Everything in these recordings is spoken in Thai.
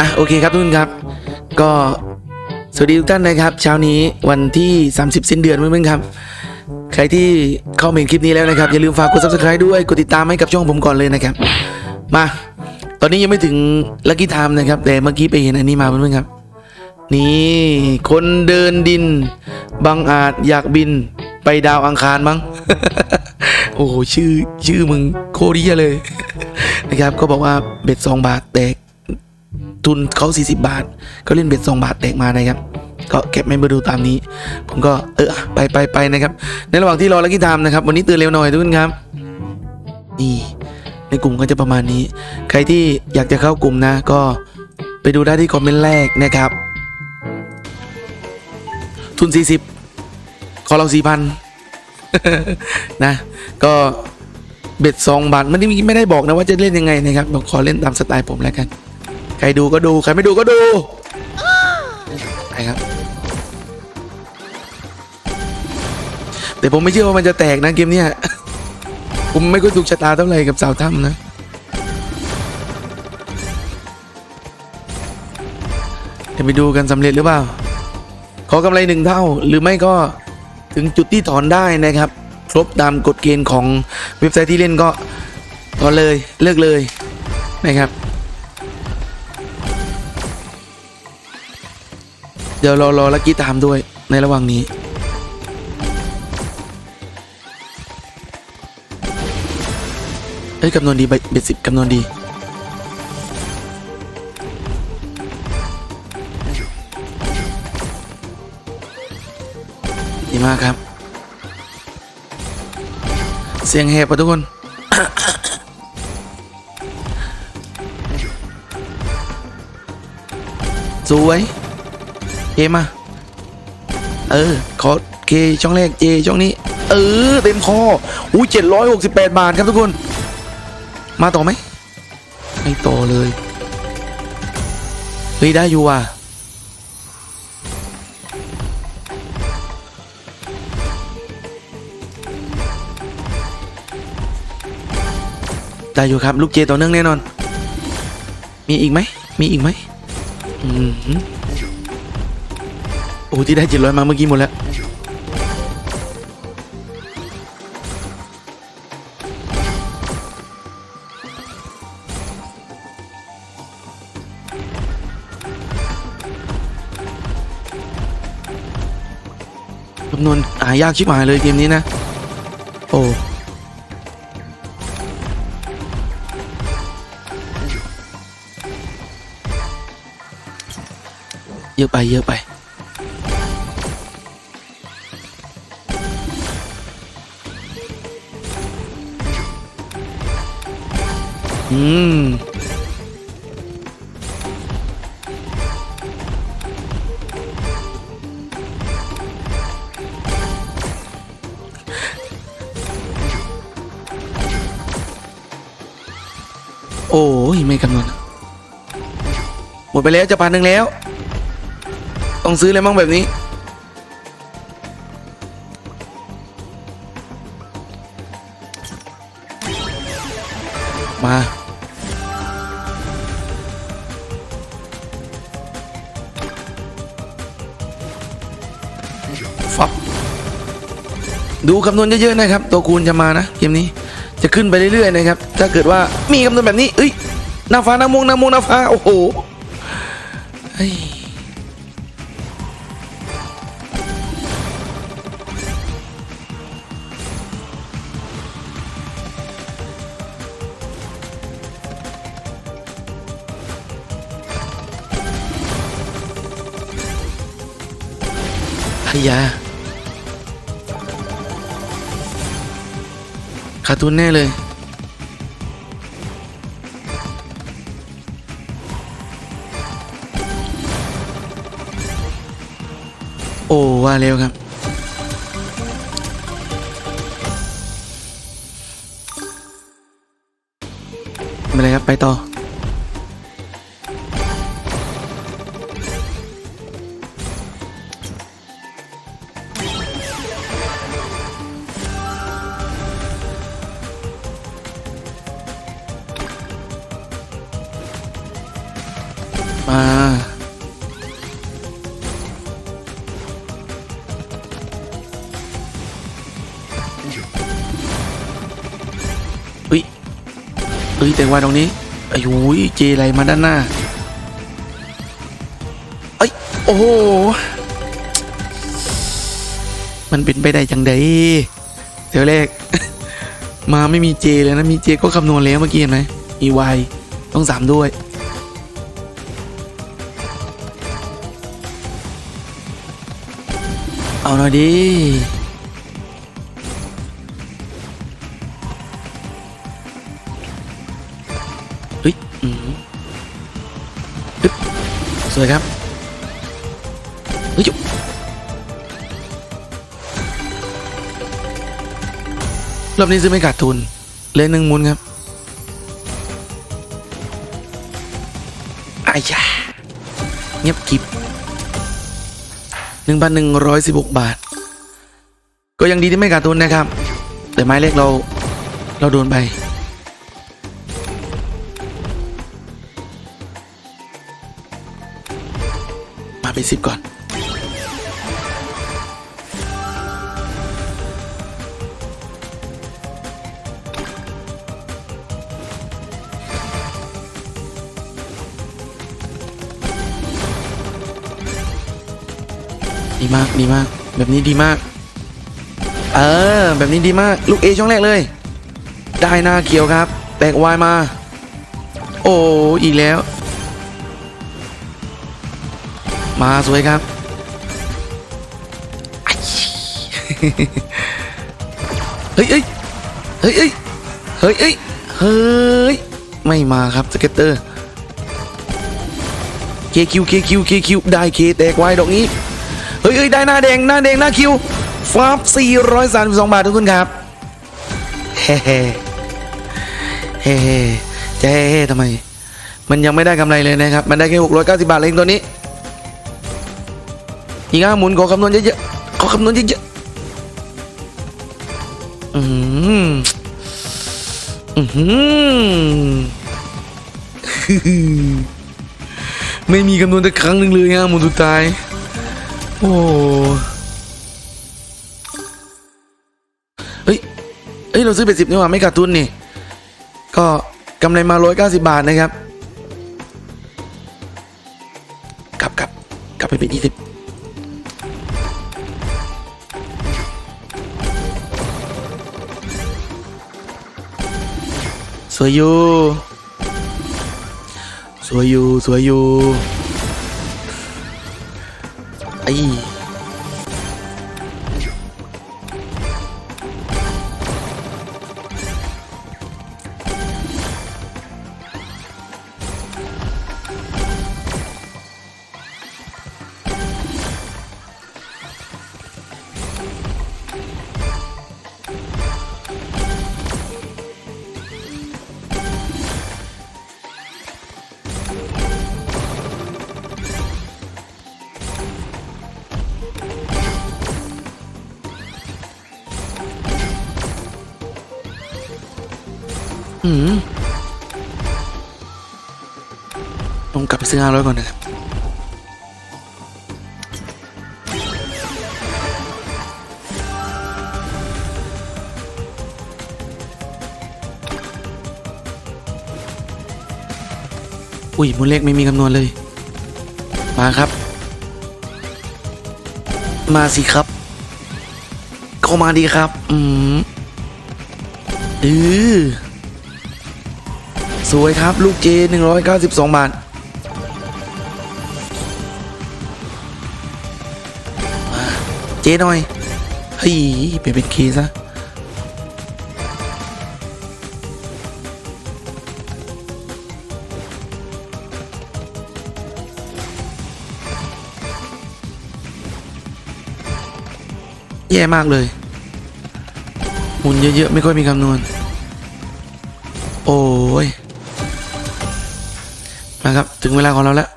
อะโอเคครับทุกคนครับ ก็สวัสดีทุกท่านนะครับ เช้านี้วันที่ 30 สิ้นเดือนเพื่อนๆครับ ใครที่เข้ามาเห็นคลิปนี้แล้วนะครับ อย่าลืมฝากกด subscribe ด้วยกดติดตามให้กับช่องผมก่อนเลยนะครับ มา ตอนนี้ยังไม่ถึงลักกี้ไทม์นะครับ แต่เมื่อกี้ไปเห็นอันนี้มาเพื่อนๆครับ นี่คนเดินดินบางอาจอยากบินไปดาวอังคารมั้ง โอ้โหชื่อชื่อมึงโคตรเหี้ยเลย นะครับก็บอกว่าเบ็ดสองบาทแตกทุนเขา40 บาท ก็เล่นเบ็ดสองบาทแตกมานะครับ ก็เก็บไม่มาดูตามนี้ ผมก็เออไปไปไปนะครับ ในระหว่างที่รอลักกี้ไทม์นะครับ วันนี้ตื่นเร็วหน่อยทุกคนครับ นี่ในกลุ่มก็จะประมาณนี้ ใครที่อยากจะเข้ากลุ่มนะ ก็ไปดูได้ที่คอมเมนต์แรกนะครับ ทุน 40 ขอเรา4,000นะ ก็เบ็ดสองบาทไม่ได้ไม่ได้บอกนะว่าจะเล่นยังไงนะครับบอกขอเล่นตามสไตล์ผมแล้วกัน ใครดูก็ดู ใครไม่ดูก็ดูไปครับ แต่ผมไม่เชื่อว่ามันจะแตกนะเกมเนี้ยผมไม่ค่อยถูกชะตาเท่าไหร่กับสาวถ้ำนะเดี๋ยวไปดูกันสำเร็จหรือเปล่า ขอกำไรหนึ่งเท่า หรือไม่ก็ถึงจุดที่ถอนได้นะครับ ครบตามกฎเกณฑ์ของเว็บไซต์ที่เล่นก็ถอนเลยเลิกเลยนะครับ เดี๋ยวรอรอลักกี้ตามด้วยในระหว่างนี้เอ้ยคำนวณดีเบ็ดสิบคำนวณดีดีมากครับ สียงแหบปะทุกคน สวยเกมมา เออขอเคช่องแรกเจช่องนี้ เออ เต็มคออู้เจ็ดร้อยหกสิบแปดบาทครับทุกคน มาต่อไหม ไม่ต่อเลย เฮ้ย ได้อยู่ว่ะ ได้อยู่ครับ ลูกเจต่อเนื่องแน่นอน มีอีกไหม มีอีกไหมอืมโอ้ที่ได้เจ็ดร้อยมาเมื่อกี้หมดแล้วคำนวณหายากชิบหายเลยเกมนี้นะ โอ้ อะไปเยอะไปอืมโอ้ย ไม่คำนวณอะหมดไปแล้วจะพันหนึ่งแล้ว ต้องซื้ออะไรบ้างแบบนี้ มา ฟับ ดูคำนวณเยอะ ๆ นะครับ ตัวคูณจะมานะเกมนี้จะขึ้นไปเรื่อยๆนะครับ ถ้าเกิดว่ามีคำนวณแบบนี้ เอ้ยหน้าฟ้าหน้ามงหน้ามงหน้าฟ้า โอ้โห ยาขาดทุนแน่เลย โอ้ว่าเร็วครับ ไม่เป็นไรครับ ไปต่อ มา อุ้ยเอ้ยแต่ว่าตรงนี้อ้หูยเจอะไรมาด้านหน้าเอ้ยโอ้โห มันเป็นไปได้จังไดเดี๋ยวแรก มาไม่มีเจเลยนะ มีเจก็คำนวณแล้วเมื่อกี้เห็นไหมมีวายต้องสามด้วย เอาหน่อยดิเฮ้ยอืมสวยครับ เฮ้ยจุ๊บรอบนี้ซื้อไม่ขาดทุนเหลยหนึ่งมุนครับอายาเงียบกิบ หนึ่งพันหนึ่งร้อยสิบหกบาท ก็ยังดีที่ไม่ขาดทุนนะครับ แต่ไม้เล็กเราเราโดนไป มาไปสิบก่อน ดีมากดีมาก แบบนี้ดีมาก เออ แบบนี้ดีมาก ลูกเอช่องแรกเลย ได้หน้าเขียวครับ แตกวายมา โอ้อีกแล้ว มาสวยครับเฮ้ยเฮ้ยเฮ้ยเฮ้ยเฮ้ยเฮ้ยเฮ้ยไม่มาครับสเก็ตเตอร์เคคิวเคคิวเคคิวได้เคแตกไวดอกนี้ เฮ้ยได้หน้าแดงหน้าแดงหน้าคิวฟับ432 บาททุกคนครับเฮ้เฮ้เฮ้เฮ้จะเฮ้เฮ้ทำไม มันยังไม่ได้กำไรเลยนะครับ มันได้แค่ 690 บาทเองตัวนี้ อีกห้าหมุนขอคำนวณเยอะๆขอคำนวณเยอะๆอืมอืมไม่มีคำนวณแต่ครั้งหนึ่งเลยห้าหมุนสุดท้าย โอ้เฮ้ยเฮ้ย เราซื้อเป็ดสิบนี่หว่าไม่ขาดทุนนี่ ก็กำไรมาร้อยเก้าสิบบาทนะครับ กลับกลับกลับไปเป็นยี่สิบสวยอยู่ สวยอยู่ สวยอยู่ ไอืมต้องกลับไปซื้อห้าร้อยก่อนนะครับอุ้ยมูลเลขไม่มีคำนวณเลย มาครับ มาสิครับเข้ามาดีครับ อืมอือ สวยครับ ลูกเจหนึ่งร้อยเก้าสิบสองบาทมาเจหน่อยเฮ้ยไปเป็นเคซะแย่มากเลยหุ่นเยอะๆ ไม่ค่อยมีคำนวณ โอ้ย มาครับ ถึงเวลาของเราแล้ว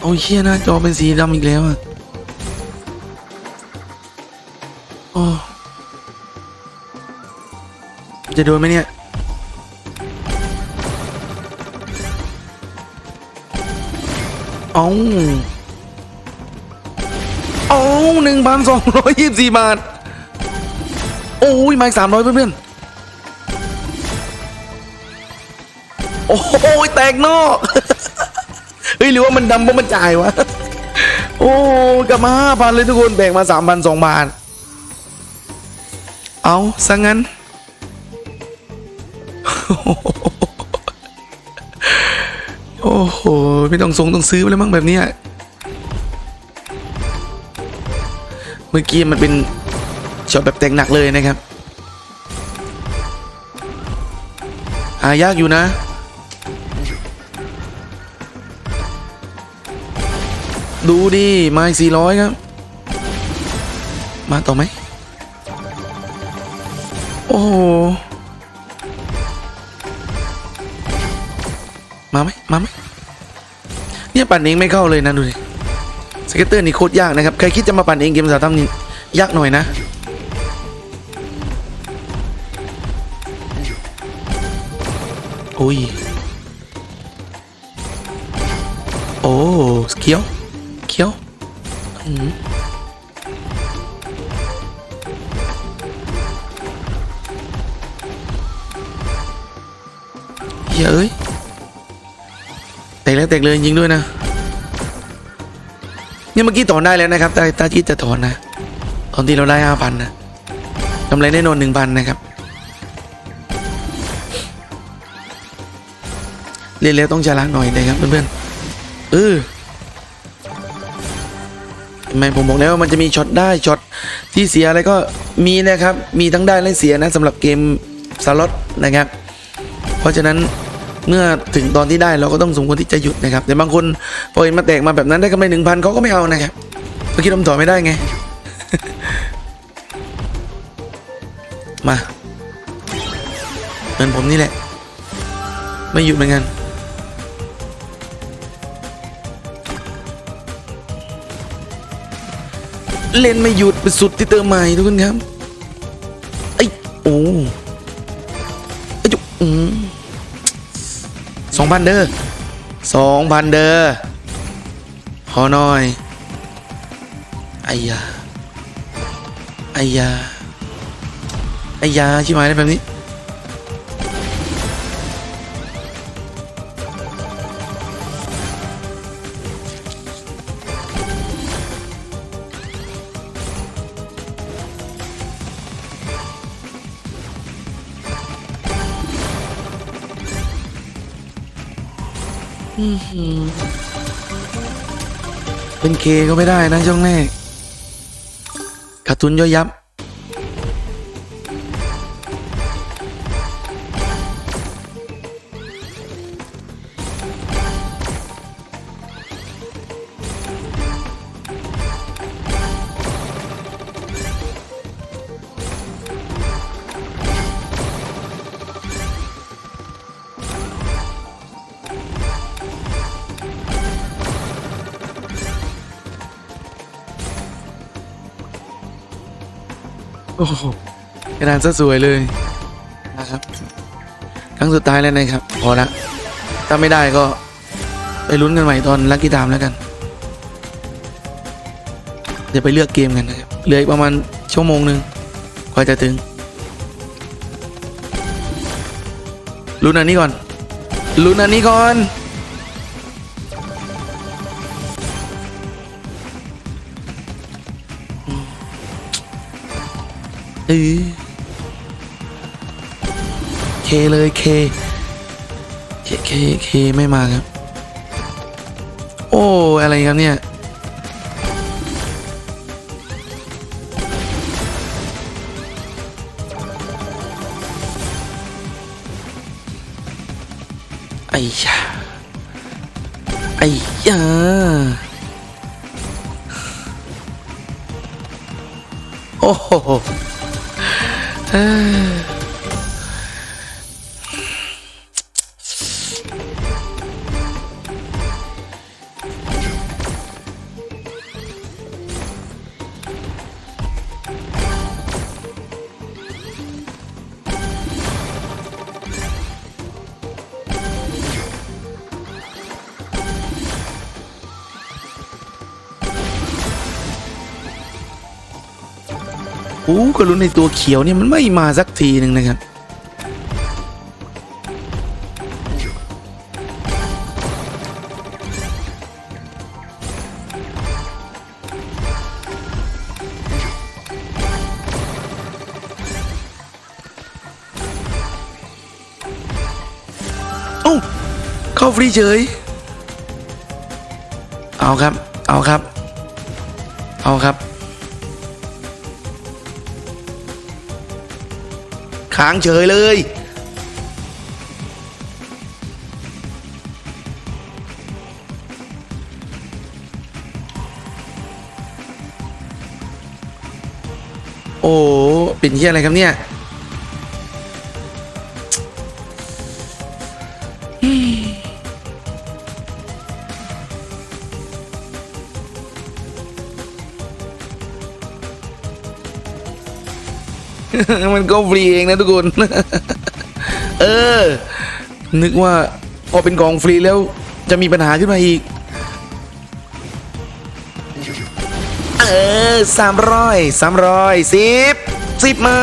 โอ้ยเชี่ยหน้าจอเป็นสีดำอีกแล้วอะโอ้จะโดนไหมเนี่ย เอาเอาหนึ่งพันสองร้อยยี่สิบสี่บาท โอ้ยมาสามร้อยเพื่อนๆ โอ้ยแตกนอก เฮ้ย หรือว่ามันดำเพราะมันจ่ายวะ โอ้กลับมาห้าพันเลยทุกคน แบ่งมาสามพันสองบาท เอาซะงั้น โอ้ โอ้โห ไม่ต้องส่งต้องซื้อไปแล้วมั้งแบบเนี้ยเมื่อกี้มันเป็นช็อตแบบแต่งหนักเลยนะครับหายากอยู่นะ ดูดิไม้สี่ร้อยครับ มาต่อไหม มาไหมมาไหมเนี่ยปั่นเองไม่เข้าเลยนะดูดิสเก็ตเตอร์นี่โคตรยากนะครับใครคิดจะมาปั่นเองเกมสาวทำนี่ยากหน่อยนะโอ้ยโอ้เขียวเขียวเฮ้ย กแล้วแตกเลยยิงด้วยนะเนี่ยเมื่อกี้ถอนได้แล้วนะครับตาตาจิตจะถอนนะตอนที่เราได้ห้าพันนะกำไรแน่นอนหนึ่งพันนะครับเรียนแล้วต้องฉลาดหน่อยนะครับเพื่อนๆเออเห็นไมผมบอกแล้วว่ามันจะมีช็อตได้ช็อตที่เสียอะไรก็มีนะครับ มีทั้งได้และเสียนะสำหรับเกมสล็อตนะครับ เพราะฉะนั้น เมื่อถึงตอนที่ได้เราก็ต้องสมควรที่จะหยุดนะครับแต่บางคนพอเห็นมาแตกมาแบบนั้นได้กำไรหนึ่งพันเขาก็ไม่เอานะครับเมื่อกี้ผมถอไม่ได้ไง มาเหมือนผมนี่แหละ ไม่หยุดเหมือนกันเล่นไม่หยุดเป็นสุดที่เติมใหม่ทุกคนครับไอ้โอ้ไอ้จุกอืม สองพันเด้อสองพันเด้อขอหน่อยไอ้ยาไอ้ยาไอ้ยาชิบหายได้แบบนี้ เป็นเคก็ไม่ได้นะช่วงแรกขาดทุนย่อยยับ อ้โหกระดานซะสวยเลยนะครับ ครั้งสุดท้ายแล้วนะครับ พอละ ถ้าไม่ได้ก็ไปลุ้นกันใหม่ตอนลักกี้ตามแล้วกัน เดี๋ยวไปเลือกเกมกันนะครับ เหลืออีกประมาณชั่วโมงหนึ่งกว่าจะถึง ลุ้นอันนี้ก่อน ลุ้นอันนี้ก่อน เออเคเลยเคเคเคเคไม่มาครับ โอ้ อะไรครับเนี่ย ไอ้ยาไอ้ยาโอ้โห เอ้อโอ้ก็ลุ้นในตัวเขียวเนี่ยมันไม่มาสักทีหนึ่งนะครับ โอ้เข้าฟรีเฉย เอาครับ เอาครับ เอาครับ ค้างเฉยเลย โอ้ เป็นที่อะไรครับเนี่ย มันก็ฟรีเองนะทุกคน เออ นึกว่าพอเป็นกองฟรีแล้วจะมีปัญหาขึ้นมาอีก เออสามร้อยสามร้อยสิบสิบมา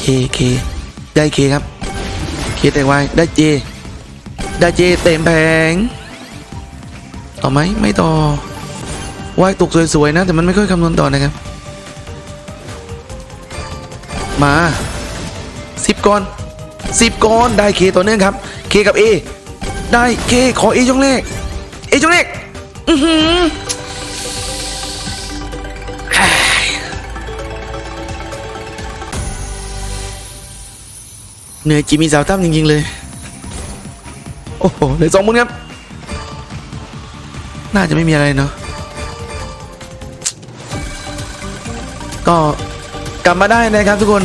เคเคได้เคครับ เคแต่ไว้ได้เจ ได้เจเต็มแผงต่อไหมไม่ต่อวายตกสวยๆนะ แต่มันไม่ค่อยคำนวณต่อนะครับ มาสิบก้อนสิบก้อนได้เคต่อเนื่องครับเคกับเอได้เคขอเอช่องแรกเอช่องแรกอือหือ เหนื่อยจิมมี่สาวตั้มจริงๆเลย โอ้โหเหลือสองมุนครับ น่าจะไม่มีอะไรเนาะก็กลับมาได้นะครับทุกคน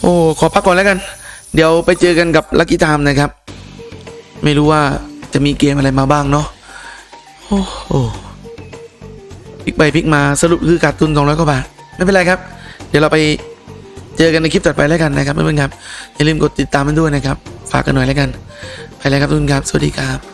โอ้ขอพักก่อนแล้วกัน เดี๋ยวไปเจอกันกับลักกี้ไทม์นะครับ ไม่รู้ว่าจะมีเกมอะไรมาบ้างเนาะโอ้โหพลิกไปพลิกมาสรุปคือขาดทุนสองร้อยกว่าบาท ไม่เป็นไรครับ เดี๋ยวเราไป เจอกันในคลิปต่อไปแล้วกันนะครับเพื่อนๆครับอย่าลืมกดติดตามมันด้วยนะครับ ฝากกันหน่อยแล้วกัน ไปแล้วครับทุกคนครับ สวัสดีครับ